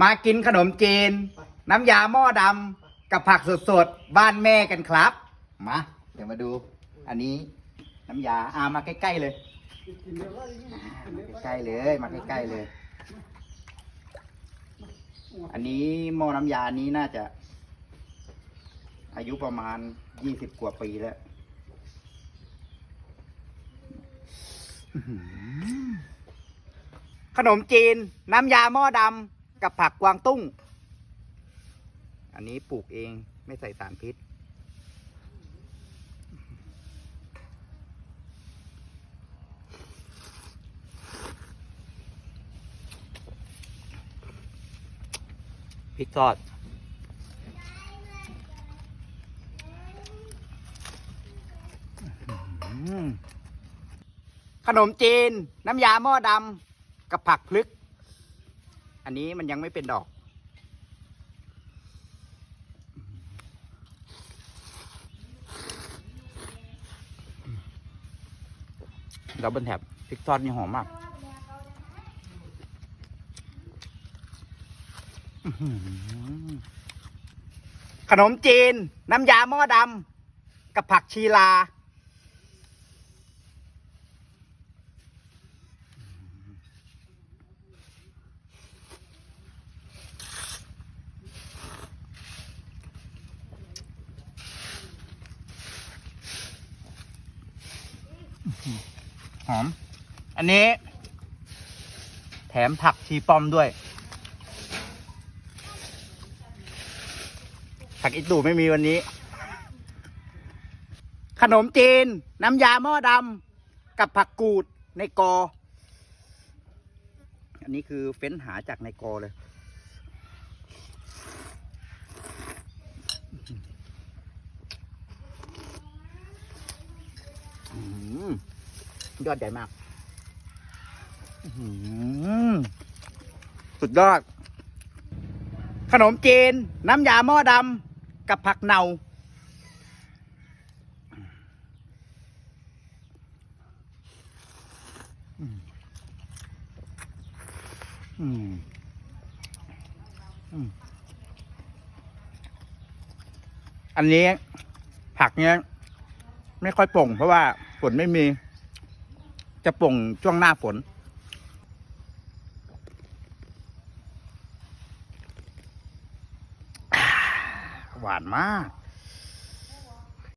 มากินขนมจีน น้ำยาหม้อดำกับผักสดๆ บ้านแม่กันครับ มา เดี๋ยวมาดู อันนี้น้ำยาอามาใกล้ๆเลยมาใกล้ๆเลยมาใกล้ๆเลย อันนี้หม้อน้ำยานี้น่าจะ อายุประมาณยี่สิบกว่าปีแล้วขนมจีน น้ำยาหม้อดำ กับผักกวางตุ้ง อันนี้ปลูกเองไม่ใส่สารพิษ พริกทอดขนมจีน น้ำยาหม้อดำกับผักพลึก อันนี้มันยังไม่เป็นดอก ดับเบิลแท็บพริกทอดนี่หอมมากขนมจีน น้ำยาหม้อดำกับผักชีลา หอม อันนี้ แถมผักชีป้อมด้วย ผักอิตูไม่มีวันนี้ ขนมจีน น้ำยาหม้อดำกับผักกูดในกอ อันนี้คือเฟ้นหาจากในกอเลย อืม ยอดใหญ่มากอื้อหือสุดยอด ขนมจีน น้ำยาหม้อดำกับผักเนาอืมอืมอืมอันนี้ผักเนี้ย ไม่ค่อยป่งเพราะว่าฝนไม่มี จะป่งช่วงหน้าฝน หวานมาก